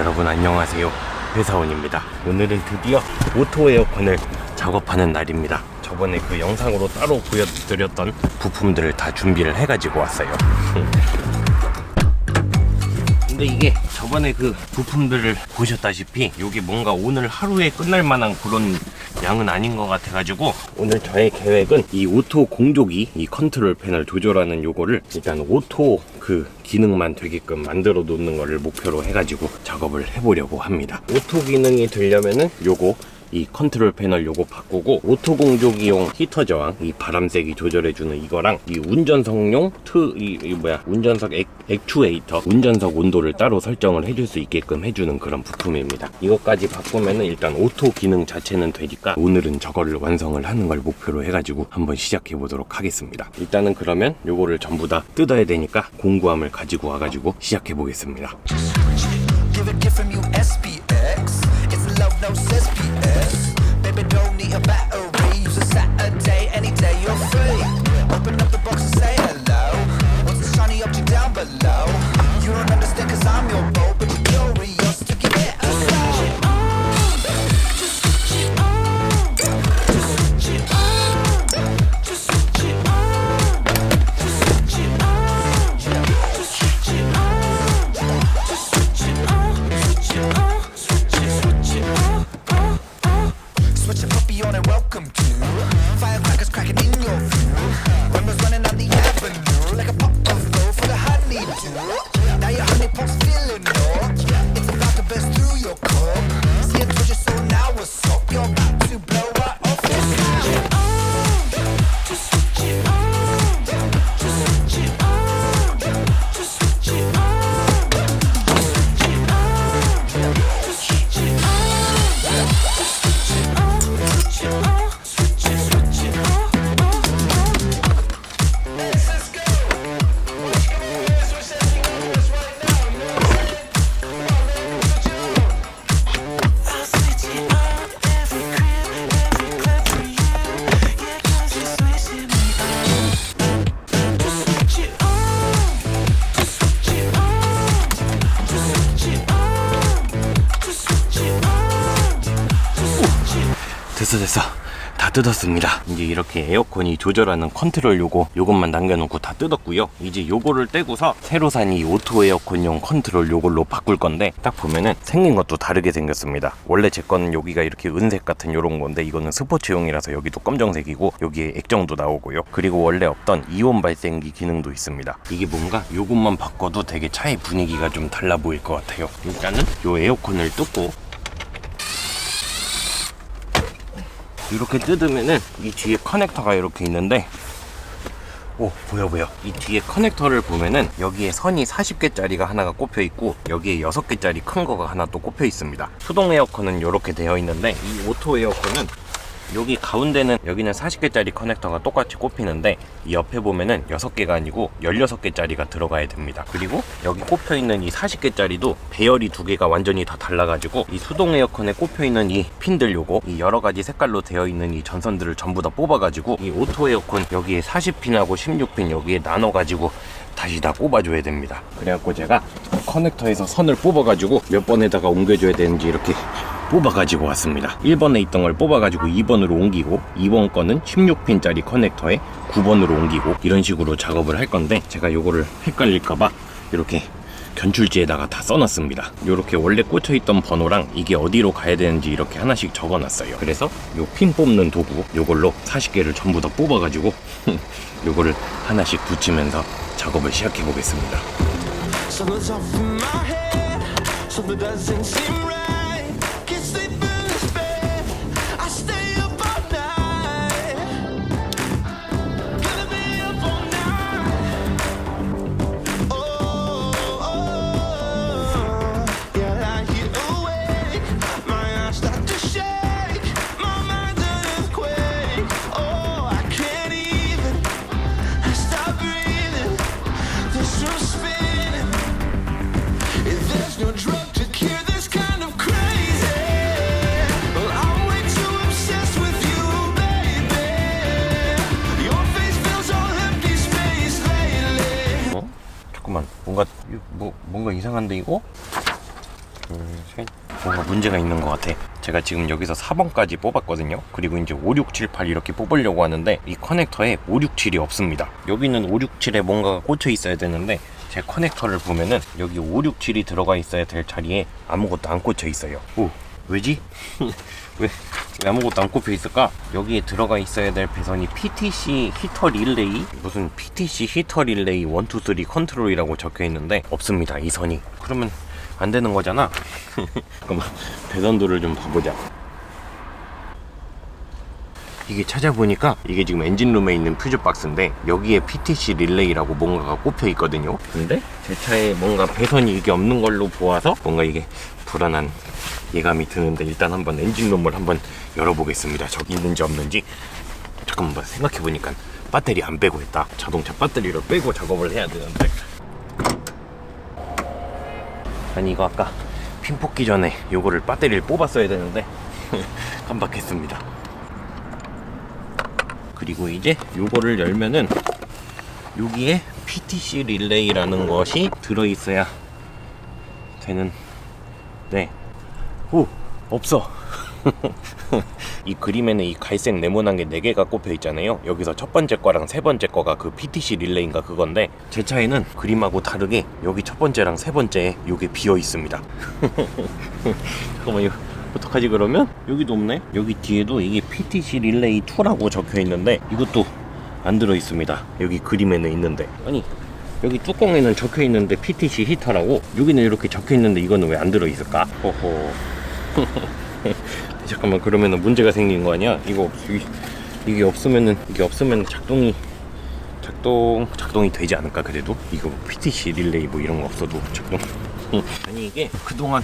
여러분 안녕하세요. 회사원입니다. 오늘은 드디어 오토 에어컨을 작업하는 날입니다. 저번에 그 영상으로 따로 보여드렸던 부품들을 다 준비를 해가지고 왔어요 근데 이게 저번에 그 부품들을 보셨다시피 이게 뭔가 오늘 하루에 끝날 만한 그런 양은 아닌 것 같아가지고 오늘 저의 계획은 이 오토 공조기 이 컨트롤 패널 조절하는 요거를 일단 오토 그 기능만 되게끔 만들어 놓는 거를 목표로 해가지고 작업을 해보려고 합니다. 오토 기능이 되려면은 요거 이 컨트롤 패널 요거 바꾸고 오토 공조기용 히터 저항 이 바람 세기 조절해주는 이거랑 이 운전석용 트 이, 이 뭐야 운전석 액, 액추에이터 운전석 온도를 따로 설정을 해줄 수 있게끔 해주는 그런 부품입니다. 이것까지 바꾸면은 일단 오토 기능 자체는 되니까 오늘은 저거를 완성을 하는 걸 목표로 해가지고 한번 시작해 보도록 하겠습니다. 일단은 그러면 요거를 전부 다 뜯어야 되니까 공구함을 가지고 와가지고 시작해 보겠습니다 about 됐어 됐어. 다 뜯었습니다. 이제 이렇게 에어컨이 조절하는 컨트롤 요거 요것만 남겨놓고 다 뜯었고요. 이제 요거를 떼고서 새로 산 이 오토 에어컨용 컨트롤 요걸로 바꿀 건데 딱 보면은 생긴 것도 다르게 생겼습니다. 원래 제 거는 여기가 이렇게 은색 같은 요런 건데 이거는 스포츠용이라서 여기도 검정색이고 여기에 액정도 나오고요. 그리고 원래 없던 이온 발생기 기능도 있습니다. 이게 뭔가 요것만 바꿔도 되게 차의 분위기가 좀 달라 보일 것 같아요. 일단은 요 에어컨을 뜯고 이렇게 뜯으면은 이 뒤에 커넥터가 이렇게 있는데 오 보여 보여. 이 뒤에 커넥터를 보면은 여기에 선이 40개짜리가 하나가 꼽혀 있고 여기에 6개짜리 큰 거가 하나 또 꼽혀 있습니다. 수동 에어컨은 이렇게 되어 있는데 이 오토 에어컨은 여기 가운데는 여기는 40개짜리 커넥터가 똑같이 꼽히는데 이 옆에 보면은 6개가 아니고 16개짜리가 들어가야 됩니다. 그리고 여기 꼽혀 있는 이 40개짜리도 배열이 두 개가 완전히 다 달라가지고 이 수동 에어컨에 꼽혀 있는 이 핀들 요거 이 여러 가지 색깔로 되어 있는 이 전선들을 전부 다 뽑아가지고 이 오토 에어컨 여기에 40핀하고 16핀 여기에 나눠가지고 다시 다 꼽아줘야 됩니다. 그래갖고 제가 커넥터에서 선을 뽑아가지고 몇 번에다가 옮겨줘야 되는지 이렇게 뽑아가지고 왔습니다. 1번에 있던 걸 뽑아가지고 2번으로 옮기고 2번 거는 16핀짜리 커넥터에 9번으로 옮기고 이런 식으로 작업을 할 건데 제가 요거를 헷갈릴까봐 이렇게 견출지에다가 다 써놨습니다. 이렇게 원래 꽂혀있던 번호랑 이게 어디로 가야 되는지 이렇게 하나씩 적어놨어요. 그래서 요 핀 뽑는 도구 요걸로 40개를 전부 다 뽑아가지고 요거를 하나씩 붙이면서 작업을 시작해 보겠습니다. 셋. 뭔가 문제가 있는 것 같아. 제가 지금 여기서 4번까지 뽑았거든요. 그리고 이제 5, 6, 7, 8 이렇게 뽑으려고 하는데 이 커넥터에 5, 6, 7이 없습니다. 여기는 5, 6, 7에 뭔가가 꽂혀 있어야 되는데 제 커넥터를 보면은 여기 5, 6, 7이 들어가 있어야 될 자리에 아무것도 안 꽂혀 있어요. 오, 왜지? 왜, 왜 아무것도 안 꼽혀 있을까? 여기에 들어가 있어야 될 배선이 PTC 히터 릴레이. 무슨 PTC 히터 릴레이 1, 2, 3 컨트롤이라고 적혀 있는데 없습니다 이 선이. 그러면 안 되는 거잖아. 잠깐만 배선도를 좀 봐보자 이게 찾아보니까 이게 지금 엔진룸에 있는 퓨즈 박스인데 여기에 PTC 릴레이라고 뭔가가 꼽혀 있거든요. 근데 제 차에 뭔가 배선이 이게 없는 걸로 보아서 뭔가 이게 불안한 예감이 드는데 일단 한번 엔진룸을 한번 열어보겠습니다. 저기 있는지 없는지 잠깐만 생각해 보니까 배터리 안 빼고 했다. 자동차 배터리를 빼고 작업을 해야 되는데 아니 이거 아까 핀 뽑기 전에 요거를 배터리를 뽑았어야 되는데 깜빡했습니다. 그리고 이제 요거를 열면은 여기에 PTC 릴레이라는 것이 들어있어야 되는 네. 오 없어. 이 그림에는 이 갈색 네모난 게 4개가 꼽혀 있잖아요. 여기서 첫 번째 거랑 세 번째 거가 그 PTC 릴레이인가 그건데 제 차에는 그림하고 다르게 여기 첫 번째랑 세 번째에 요게 비어 있습니다. 잠깐만 요 어떡하지 그러면? 여기도 없네? 여기 뒤에도 이게 PTC 릴레이 2라고 적혀 있는데 이것도 안 들어 있습니다. 여기 그림에는 있는데. 아니 여기 뚜껑에는 적혀 있는데 PTC 히터라고? 여기는 이렇게 적혀 있는데 이거는 왜 안 들어 있을까? 호호 잠깐만 그러면은 문제가 생긴 거 아니야? 이거 없, 이- 이게 없으면은 이게 없으면 작동이 작동 작동이 되지 않을까 그래도? 이거 PTC 릴레이 뭐 이런 거 없어도 작동. 아니 이게 그동안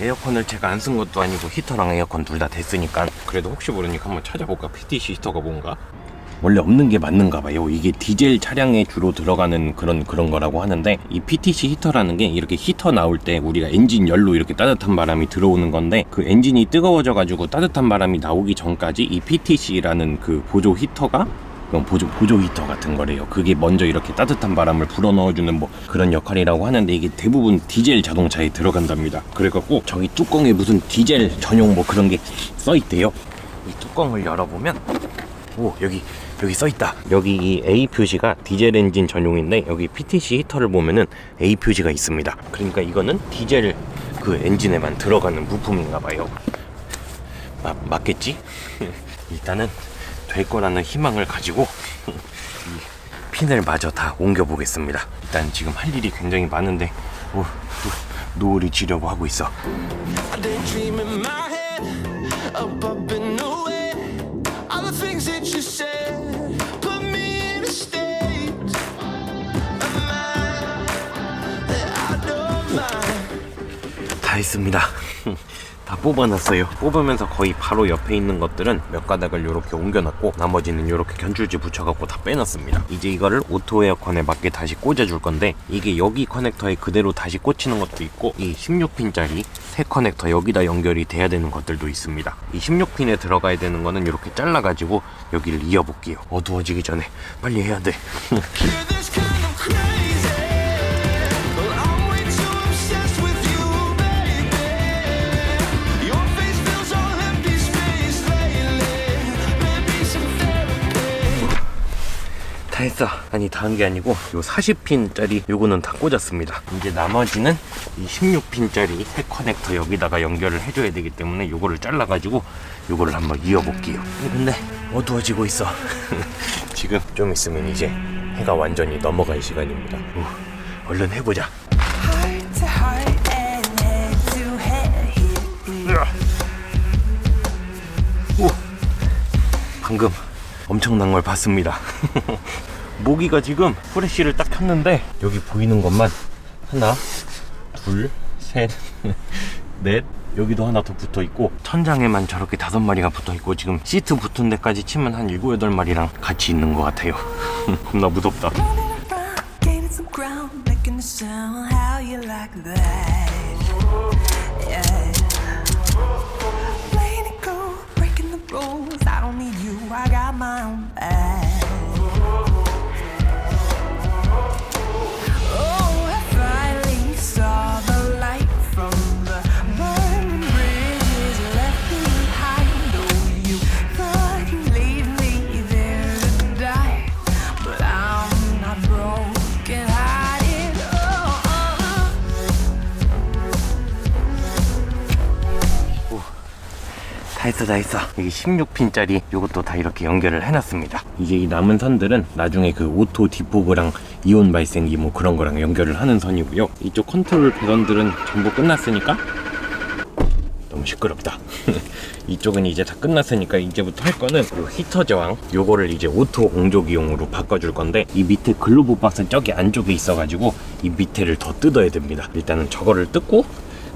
에어컨을 제가 안 쓴 것도 아니고 히터랑 에어컨 둘 다 됐으니까. 그래도 혹시 모르니까 한번 찾아볼까? PTC 히터가 뭔가? 원래 없는 게 맞는가 봐요. 이게 디젤 차량에 주로 들어가는 그런 그런 거라고 하는데 이 PTC 히터라는 게 이렇게 히터 나올 때 우리가 엔진 열로 이렇게 따뜻한 바람이 들어오는 건데 그 엔진이 뜨거워져 가지고 따뜻한 바람이 나오기 전까지 이 PTC라는 그 보조 히터가 보조 보조 히터 같은 거래요. 그게 먼저 이렇게 따뜻한 바람을 불어 넣어주는 뭐 그런 역할이라고 하는데 이게 대부분 디젤 자동차에 들어간답니다. 그래갖고 저기 뚜껑에 무슨 디젤 전용 뭐 그런 게 써 있대요. 이 뚜껑을 열어보면 오 여기 여기 써 있다. 여기 이 A 표시가 디젤 엔진 전용인데 여기 PTC 히터를 보면은 A 표시가 있습니다. 그러니까 이거는 디젤 그 엔진에만 들어가는 부품인가 봐요. 마, 맞겠지? 일단은 될 거라는 희망을 가지고 이 핀을 마저 다 옮겨 보겠습니다. 일단 지금 할 일이 굉장히 많은데 오, 노- 노을이 지려고 하고 있어. 다 했습니다. 다 뽑아놨어요. 뽑으면서 거의 바로 옆에 있는 것들은 몇 가닥을 이렇게 옮겨놨고 나머지는 이렇게 견줄지 붙여갖고 다 빼놨습니다. 이제 이거를 오토 에어컨에 맞게 다시 꽂아줄 건데 이게 여기 커넥터에 그대로 다시 꽂히는 것도 있고 이 16핀짜리 새 커넥터 여기다 연결이 돼야 되는 것들도 있습니다. 이 16핀에 들어가야 되는 거는 이렇게 잘라가지고 여기를 이어볼게요. 어두워지기 전에 빨리 해야 돼. 다 했어. 아니 다 한 게 아니고 요 40핀짜리 요거는 다 꽂았습니다. 이제 나머지는 이 16핀짜리 새 커넥터 여기다가 연결을 해줘야 되기 때문에 요거를 잘라가지고 요거를 한번 이어볼게요. 근데 어두워지고 있어. 지금 좀 있으면 이제 해가 완전히 넘어갈 시간입니다. 우, 얼른 해보자. 오, 방금 엄청난 걸 봤습니다. 모기가 지금 프레쉬를 딱 켰는데 여기 보이는 것만 하나, 둘, 셋, 넷. 여기도 하나 더 붙어 있고 천장에만 저렇게 다섯 마리가 붙어 있고 지금 시트 붙은 데까지 치면 한 일곱 여덟 마리랑 같이 있는 것 같아요. 겁나 무섭다. 했어 다 했어. 여기 16핀짜리 요것도 다 이렇게 연결을 해놨습니다. 이제 이 남은 선들은 나중에 그 오토 디포그랑 이온 발생기 뭐 그런 거랑 연결을 하는 선이고요. 이쪽 컨트롤 배선들은 전부 끝났으니까 너무 시끄럽다. 이쪽은 이제 다 끝났으니까 이제부터 할 거는 요 히터 저항 요거를 이제 오토 공조기용으로 바꿔줄 건데 이 밑에 글로브 박스 저기 안쪽에 있어가지고 이 밑에를 더 뜯어야 됩니다. 일단은 저거를 뜯고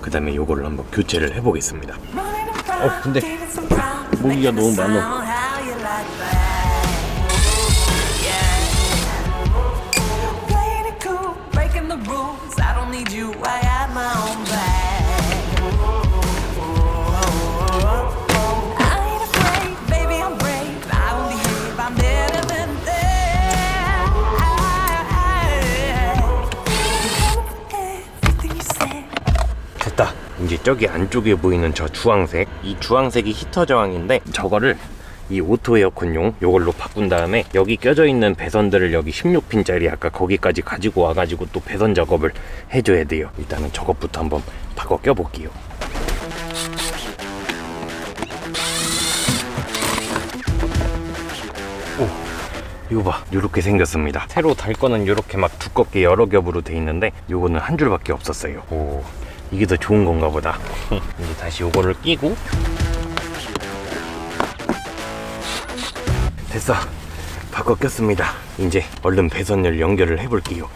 그 다음에 요거를 한번 교체를 해보겠습니다 어 근데 모기가 너무 많아 저기 안쪽에 보이는 저 주황색, 이 주황색이 히터 저항인데 저거를 이 오토 에어컨용 요걸로 바꾼 다음에 여기 껴져 있는 배선들을 여기 16핀짜리 아까 거기까지 가지고 와가지고 또 배선 작업을 해줘야 돼요. 일단은 저것부터 한번 바꿔 껴볼게요. 오, 이거 봐. 요렇게 생겼습니다. 새로 달 거는 요렇게 막 두껍게 여러 겹으로 돼 있는데 요거는 한 줄밖에 없었어요. 오 이게 더 좋은 건가 보다. 이제 다시 요거를 끼고. 됐어. 바꿔 꼈습니다. 이제 얼른 배선열 연결을 해볼게요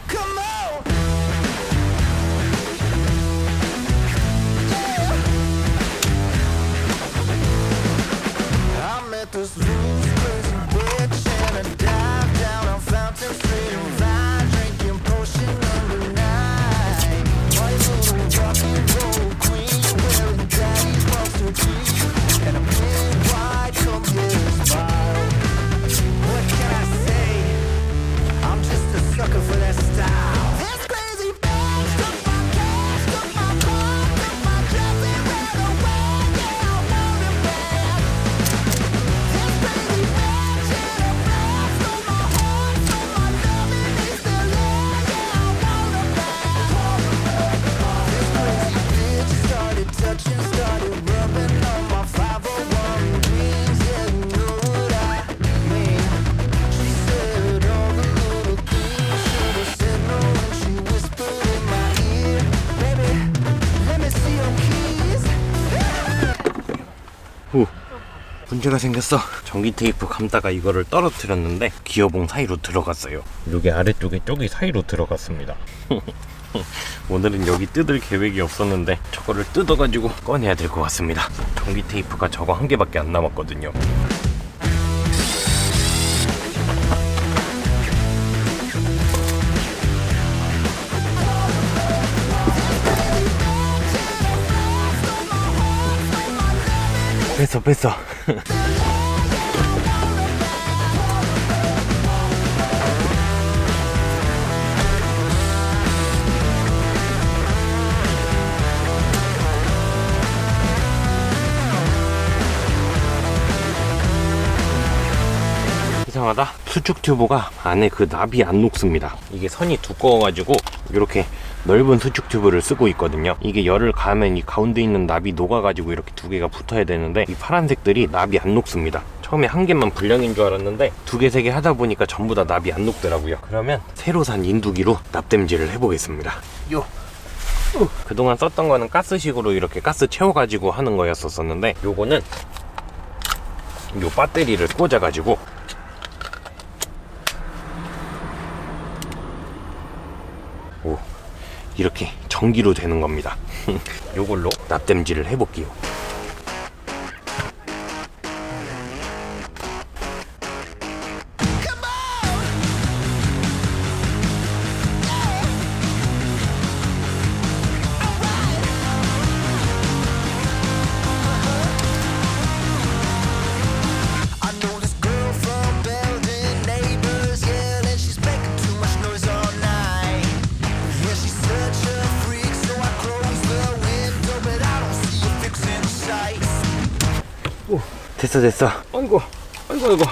문제가 생겼어. 전기 테이프 감다가 이거를 떨어뜨렸는데 기어봉 사이로 들어갔어요. 요게 아래쪽에 저기 사이로 들어갔습니다. 오늘은 여기 뜯을 계획이 없었는데 저거를 뜯어가지고 꺼내야 될 것 같습니다. 전기 테이프가 저거 한 개밖에 안 남았거든요 뺐어 뺐어. 이상하다. 수축 튜브가 안에 그 납이 안 녹습니다. 이게 선이 두꺼워가지고 이렇게 넓은 수축 튜브를 쓰고 있거든요. 이게 열을 가하면 이 가운데 있는 납이 녹아가지고 이렇게 두 개가 붙어야 되는데 이 파란색들이 납이 안 녹습니다. 처음에 한 개만 불량인 줄 알았는데 두 개 세 개 하다 보니까 전부 다 납이 안 녹더라고요. 그러면 새로 산 인두기로 납땜질을 해보겠습니다. 요. 그동안 썼던 거는 가스식으로 이렇게 가스 채워가지고 하는 거였었는데 요거는 요 배터리를 꽂아가지고 이렇게 전기로 되는 겁니다. 요걸로 납땜질을 해볼게요. 됐어 됐어. 아이고 아이고 아이고.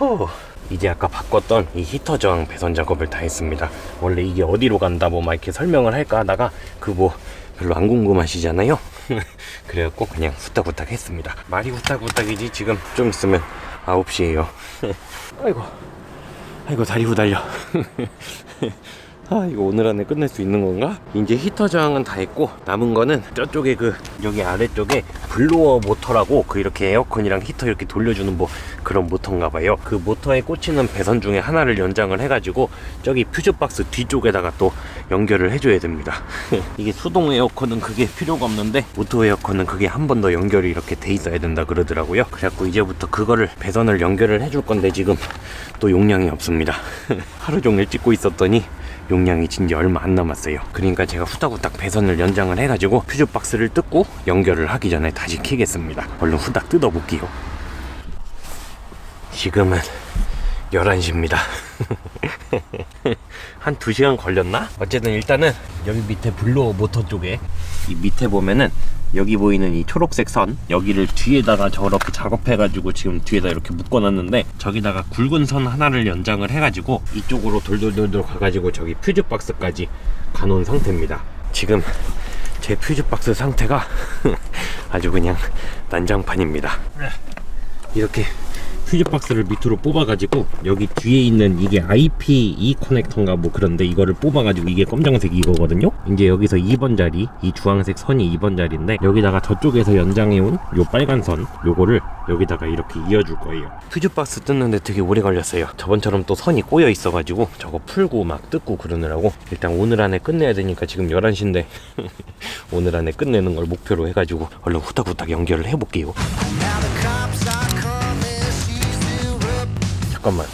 호. 이제 아까 바꿨던 이 히터 저항 배선 작업을 다 했습니다. 원래 이게 어디로 간다 뭐 막 이렇게 설명을 할까 하다가 그 뭐 별로 안 궁금하시잖아요. 그래갖고 그냥 후딱후딱 했습니다. 말이 후딱후딱이지 지금 좀 있으면 9시에요. 아이고, 아이고 다리 후달려. 아 이거 오늘 안에 끝낼 수 있는 건가? 이제 히터 저항은 다 했고 남은 거는 저쪽에 그 여기 아래쪽에 블로어 모터라고 그 이렇게 에어컨이랑 히터 이렇게 돌려주는 뭐 그런 모터인가 봐요. 그 모터에 꽂히는 배선 중에 하나를 연장을 해가지고 저기 퓨즈박스 뒤쪽에다가 또 연결을 해줘야 됩니다. 이게 수동 에어컨은 그게 필요가 없는데 오토 에어컨은 그게 한 번 더 연결이 이렇게 돼 있어야 된다 그러더라고요. 그래갖고 이제부터 그거를 배선을 연결을 해줄 건데 지금 또 용량이 없습니다. 하루 종일 찍고 있었더니 용량이 진짜 얼마 안 남았어요. 그러니까 제가 후딱후딱 배선을 연장을 해가지고 퓨즈 박스를 뜯고 연결을 하기 전에 다시 키겠습니다. 얼른 후딱 뜯어볼게요. 지금은 11시입니다. 한 2시간 걸렸나? 어쨌든 일단은 여기 밑에 블로어 모터 쪽에 이 밑에 보면은 여기 보이는 이 초록색 선 여기를 뒤에다가 저렇게 작업해가지고 지금 뒤에다 이렇게 묶어놨는데 저기다가 굵은 선 하나를 연장을 해가지고 이쪽으로 돌돌돌돌 가가지고 저기 퓨즈 박스까지 가놓은 상태입니다. 지금 제 퓨즈 박스 상태가 아주 그냥 난장판입니다. 이렇게 퓨즈 박스를 밑으로 뽑아가지고 여기 뒤에 있는 이게 IP2 커넥터인가 뭐 그런데 이거를 뽑아가지고 이게 검정색 이거거든요. 이제 여기서 2번 자리 이 주황색 선이 2번 자리인데 여기다가 저쪽에서 연장해온 요 빨간 선 요거를 여기다가 이렇게 이어줄 거예요. 퓨즈 박스 뜯는데 되게 오래 걸렸어요. 저번처럼 또 선이 꼬여 있어가지고 저거 풀고 막 뜯고 그러느라고 일단 오늘 안에 끝내야 되니까 지금 11시인데 오늘 안에 끝내는 걸 목표로 해가지고 얼른 후딱후딱 연결을 해볼게요. 잠깐만.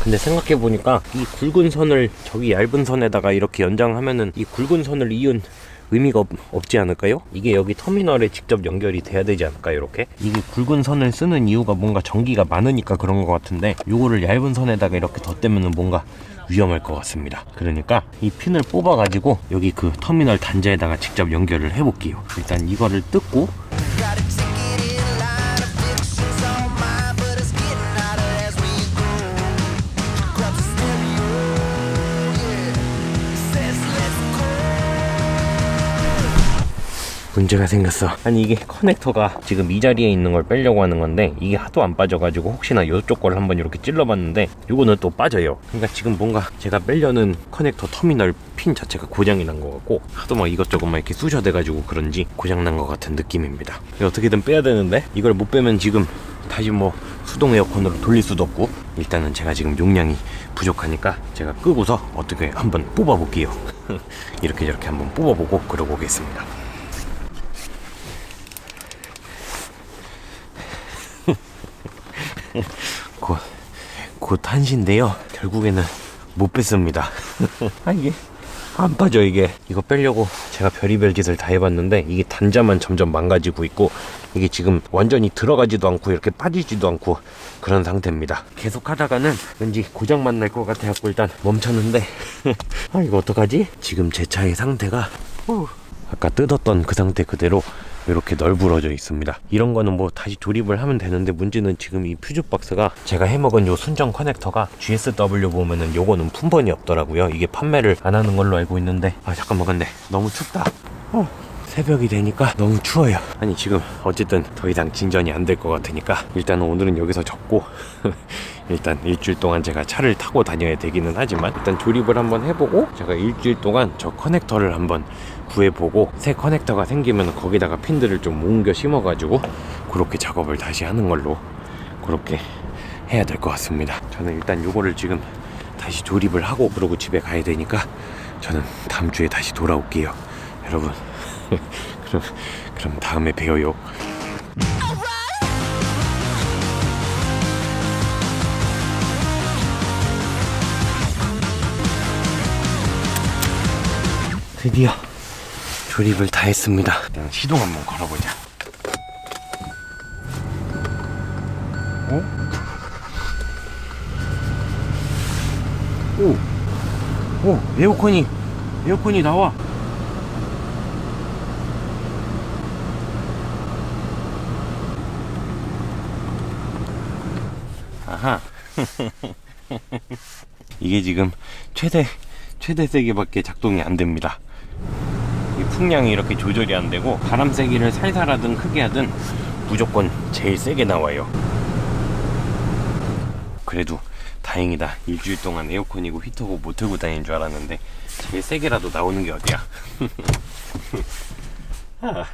근데 생각해 보니까 이 굵은 선을 저기 얇은 선에다가 이렇게 연장하면은 이 굵은 선을 이은 의미가 없, 지 않을까요? 이게 여기 터미널에 직접 연결이 돼야 되지 않을까요? 이렇게 이게 굵은 선을 쓰는 이유가 뭔가 전기가 많으니까 그런 것 같은데 요거를 얇은 선에다가 이렇게 덧대면은 뭔가 위험할 것 같습니다. 그러니까 이 핀을 뽑아 가지고 여기 그 터미널 단자에다가 직접 연결을 해 볼게요. 일단 이거를 뜯고 문제가 생겼어. 아니 이게 커넥터가 지금 이 자리에 있는 걸 빼려고 하는 건데 이게 하도 안 빠져가지고 혹시나 이쪽 거를 한번 이렇게 찔러봤는데 요거는 또 빠져요. 그러니까 지금 뭔가 제가 빼려는 커넥터 터미널 핀 자체가 고장이 난 것 같고 하도 막 이것저것 막 이렇게 쑤셔대가지고 그런지 고장 난 것 같은 느낌입니다. 어떻게든 빼야 되는데 이걸 못 빼면 지금 다시 뭐 수동 에어컨으로 돌릴 수도 없고 일단은 제가 지금 용량이 부족하니까 제가 끄고서 어떻게 한번 뽑아볼게요. 이렇게 저렇게 한번 뽑아보고 그러고 오겠습니다. 곧, 곧 한시인데요. 결국에는 못 뺐습니다. 아, 이게 안 빠져, 이게. 이거 빼려고 제가 별의별 짓을 다 해봤는데, 이게 단자만 점점 망가지고 있고, 이게 지금 완전히 들어가지도 않고, 이렇게 빠지지도 않고, 그런 상태입니다. 계속 하다가는 왠지 고장만 날 것 같아갖고, 일단 멈췄는데, 아, 이거 어떡하지? 지금 제 차의 상태가, 후, 아까 뜯었던 그 상태 그대로 이렇게 널브러져 있습니다. 이런 거는 뭐 다시 조립을 하면 되는데 문제는 지금 이 퓨즈 박스가 제가 해먹은 요 순정 커넥터가 GSW 보면은 요거는 품번이 없더라고요. 이게 판매를 안 하는 걸로 알고 있는데 아 잠깐만 근데 너무 춥다. 어. 새벽이 되니까 너무 추워요. 아니 지금 어쨌든 더 이상 진전이 안 될 것 같으니까 일단은 오늘은 여기서 접고 일단 일주일 동안 제가 차를 타고 다녀야 되기는 하지만 일단 조립을 한번 해보고 제가 일주일 동안 저 커넥터를 한번 구해보고 새 커넥터가 생기면 거기다가 핀들을 좀 옮겨 심어가지고 그렇게 작업을 다시 하는 걸로 그렇게 해야 될 것 같습니다. 저는 일단 요거를 지금 다시 조립을 하고 그러고 집에 가야 되니까 저는 다음 주에 다시 돌아올게요. 여러분 그럼 그럼 다음에 봬요. 드디어 조립을 다 했습니다. 일단 시동 한번 걸어보자. 어? 오, 오, 에어컨이 에어컨이 나와. 아하. 이게 지금 최대 최대 세기밖에 작동이 안 됩니다. 이 풍량이 이렇게 조절이 안 되고 바람 세기를 살살 하든 크게 하든 무조건 제일 세게 나와요. 그래도 다행이다. 일주일 동안 에어컨이고 히터고 못 틀고 다니는 줄 알았는데 제일 세게라도 나오는 게 어디야. 아.